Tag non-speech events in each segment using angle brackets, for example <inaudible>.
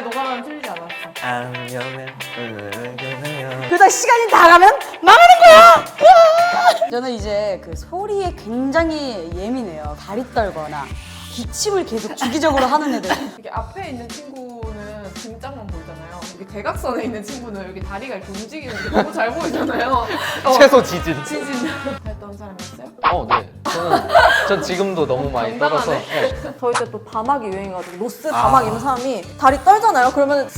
잘 녹아가면 틀리지 않았어. 안녕은 그러다 시간이 다 가면 망하는 거야. 으아! 저는 이제 그 소리에 굉장히 예민해요. 다리 떨거나 기침을 계속 주기적으로 하는 애들. <laughs> 이게 앞에 있는 친구는 등짝만 보이잖아요. 여기 대각선에 있는 친구는 여기 다리가 이렇게 움직이는 게 너무 잘 보이잖아요. 어, <laughs> 최소 지진. 지진. 했던 사람이었어요? 어, 네. 저는 전 지금도 너무 많이 <laughs> 떨어서. 네. 저희 때또 다막이 유행해가지고 노스 다막 입는 사람이 다리 떨잖아요. 그러면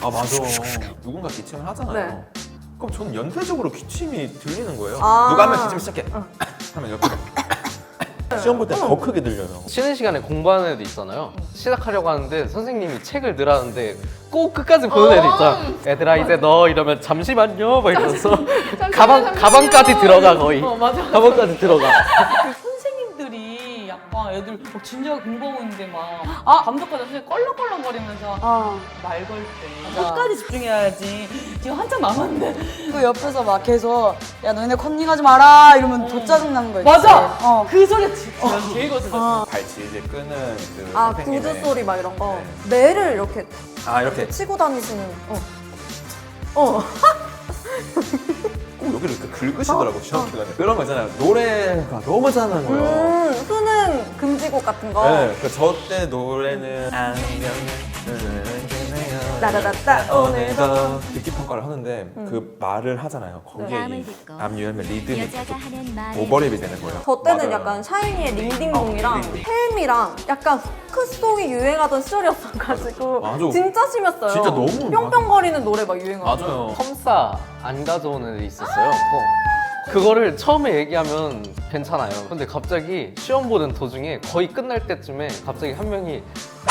아 맞아. 누군가 기침을 하잖아요. 네. 그럼 저는 연쇄적으로 기침이 들리는 거예요. 아. 누가 하면 기침 시작해. 하면 옆에 시험 볼 때 더 크게 들려요. 쉬는 시간에 공부하는 애도 있잖아요. 시작하려고 하는데 선생님이 책을 늘하는데 꼭 끝까지 보는 애도 있잖아. 애들아 이제 너 이러면 잠시만요 막 이러면서 <laughs> 가방. 가방까지 들어가 거의. 어 맞아. 가방까지 들어가. 약간 애들 막 진지하게 공부하고 있는데 막 아! 감독하다 선생님 껄렁껄렁거리면서 아, 말걸 때 맞아. 끝까지 집중해야지 지금 한참 남았는데 그 옆에서 막 계속 야 너네 컨닝하지 마라 이러면 더 짜증 나는 거 있지. 맞아! 어. 그 소리가 진짜 제일 거슬렸어 발치 이제 끄는 그 아 선생님의- 구두 소리 막 이런 거 네. 매를 이렇게 아 이렇게 치고 다니시는. 어. 어. <laughs> <laughs> 꼭 여기를 이렇게 긁으시더라고 시험 기간에. 그런 거 있잖아요. 노래가 너무 잘하는 거예요. 음, 수능 금지곡 같은 거. 네, 그저 때 노래는 따다다따 오늘도 듣기 평가를 하는데 그 말을 하잖아요. 거기에 마음을 이 남유연의 리듬이 여자가 계속 오버랩이 되는 거예요. 저 때는 맞아요. 약간 샤이니의 링딩동이랑 어, 링딩. 헬미랑 약간 후크송이 유행하던 시절이었어가지고 맞아. 진짜 심했어요. 진짜 너무 뿅뿅거리는 노래 막 유행하고. 맞아요. 컴싸 안 가져오는 애도 있었어요. 어. 그거를 처음에 얘기하면 괜찮아요. 근데 갑자기 시험 보는 도중에 거의 끝날 때쯤에 갑자기 한 명이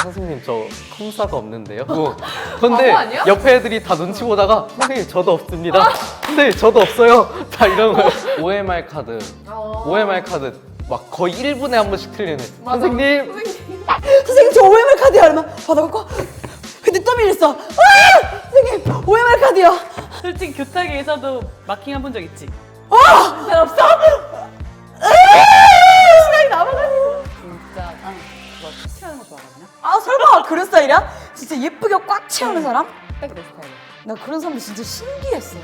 선생님 저 컴싸가 없는데요. 뭐, <laughs> 근데 바보 아니야? 옆에 애들이 다 눈치 보다가 선생님 저도 없습니다. 선생님 저도 없어요. <laughs> 다 이런 거예요. OMR 카드, 어. OMR 카드 막 거의 1분에 한 번씩 틀리는 맞아. 선생님 선생님 저 OMR 카드야 이러면 받아갖고 근데 또 밀렸어. 아! 선생님 OMR 카드요. 솔직히 교탁에서도 마킹 해본 적 있지? 난 없어. 시간이 남아가지고. 진짜 난 그거 터치하는 거 좋아하거든요 아 설마 그런 스타일이야? 진짜 예쁘게 꽉 채우는 사람? 딱 내 스타일 나 그런 사람들 진짜 신기했어.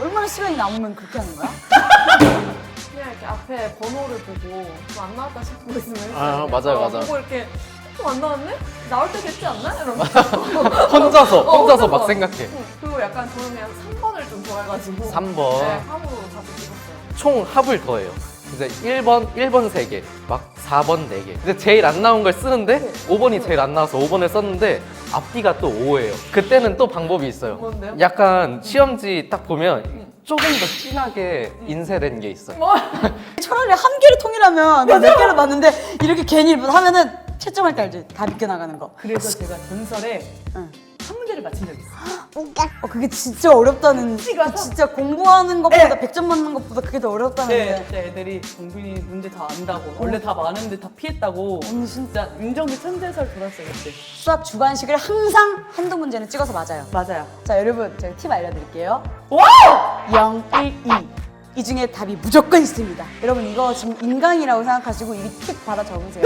얼마나 시간이 남으면 그렇게 하는 거야? 그냥 이렇게 앞에 번호를 보고 좀안 나왔다 싶은 거 있으면 아, 맞아요, 어, 맞아요. 보고 이렇게 좀안 나왔네? 나올 때 됐지 않나? 이러면서 <laughs> 혼자서 어, 혼자서 막 혼자서. 생각해. 응. 그리고 약간 저는 그냥 3번을 좀 좋아해가지고 3번. 네, 3으로 자주 찍었어요 총 합을 더해요. 이제 1번, 1번 3개, 막 4번 4개. 근데 제일 안 나온 걸 쓰는데 5번이 제일 안 나와서 5번을 썼는데 앞뒤가 또 5예요. 그때는 또 방법이 있어요. 뭔데요? 약간 시험지 딱 보면 조금 더 진하게 인쇄된 게 있어요. <laughs> 차라리 한 개를 통일하면 내가 몇 개를 봤는데 이렇게 괜히 하면은 채점할 때 알지? 다 믿겨 나가는 거. 그래서 제가 전설에 응. 한 문제를 맞힌 적이 있어 어, 그게 진짜 어렵다는. 그 진짜 공부하는 것보다 100점 맞는 것보다 그게 더 어렵다는 네, 데 그때 애들이 공빈이 문제 다 안다고 원래 다 많은데 다 피했다고 언니 진짜 윤정비 천재설 돌았어요 그때 수학 주관식을 항상 한두 문제는 찍어서 맞아요. 맞아요 자, 여러분, 제가 팁 알려드릴게요. 와! 0, 1, 2. 이 중에 답이 무조건 있습니다. 여러분, 이거 지금 인강이라고 생각하시고 이팁 받아 적으세요.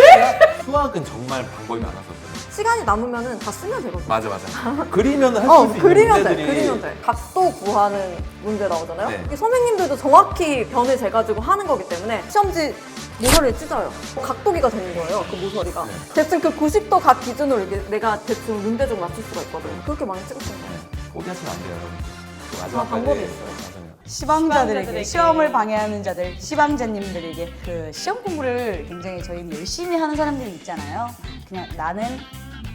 수학은 정말 방법이 많아서 시간이 남으면은 다 쓰면 되거든요. 맞아 맞아. 그리면 할 수 어, 있는 그리면 돼, 문제들이 그리면 돼. 각도 구하는 문제 나오잖아요. 네. 이 선생님들도 정확히 변을 재가지고 하는 거기 때문에 시험지 모서리를 찢어요. 각도기가 되는 거예요, 그 모서리가. 네. 대충 그 90도 각 기준으로 이게 내가 대충 문제적 맞출 수가 있거든. 그렇게 많이 찍었던 거예요. 포기하시면 안 돼요 여러분. 마지막까지. 방법이 있어요. 맞아요. 시방자들에게, 시방자들에게. 시험을 방해하는 자들, 시방자님들에게 그 시험 공부를 굉장히 저희 열심히 하는 사람들이 있잖아요. 그냥 나는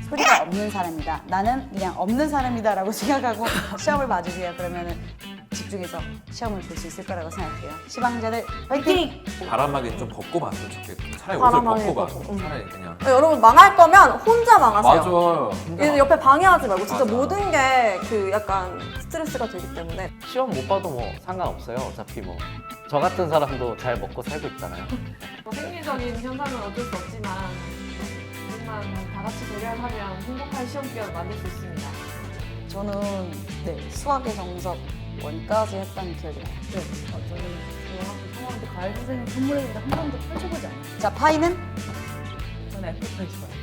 소리가 없는 사람이다. 나는 그냥 없는 사람이다라고 <laughs> 생각하고 시험을 봐주세요. 그러면은 집중해서 시험을 볼 수 있을 거라고 생각해요. 시방자들 화이팅! 바람막이 좀 벗고 봤으면 좋겠고 차라리 바람막이 옷을 벗고 봐. 벗고, 응. 차라리 그냥. 네, 여러분 망할 거면 혼자 망하세요. 맞아요. 얘는 옆에 방해하지 말고 진짜 맞아. 모든 게 그 약간 스트레스가 되기 때문에 시험 못 봐도 뭐 상관없어요. 어차피 뭐. 저 같은 사람도 잘 먹고 살고 있잖아요. <laughs> 뭐 생리적인 현상은 어쩔 수 없지만 우리만 다 같이 배려하면 행복한 시험 기간을 만들 수 있습니다 저는 네, 수학의 정석 원까지 했던 기억이 나요. 네, 어, 저는 그 학교 상황도 가을 선생님 선물했는데 한 번도 펼쳐보지 않아요 자, 파이는? 저는 애플 펜 좋아해요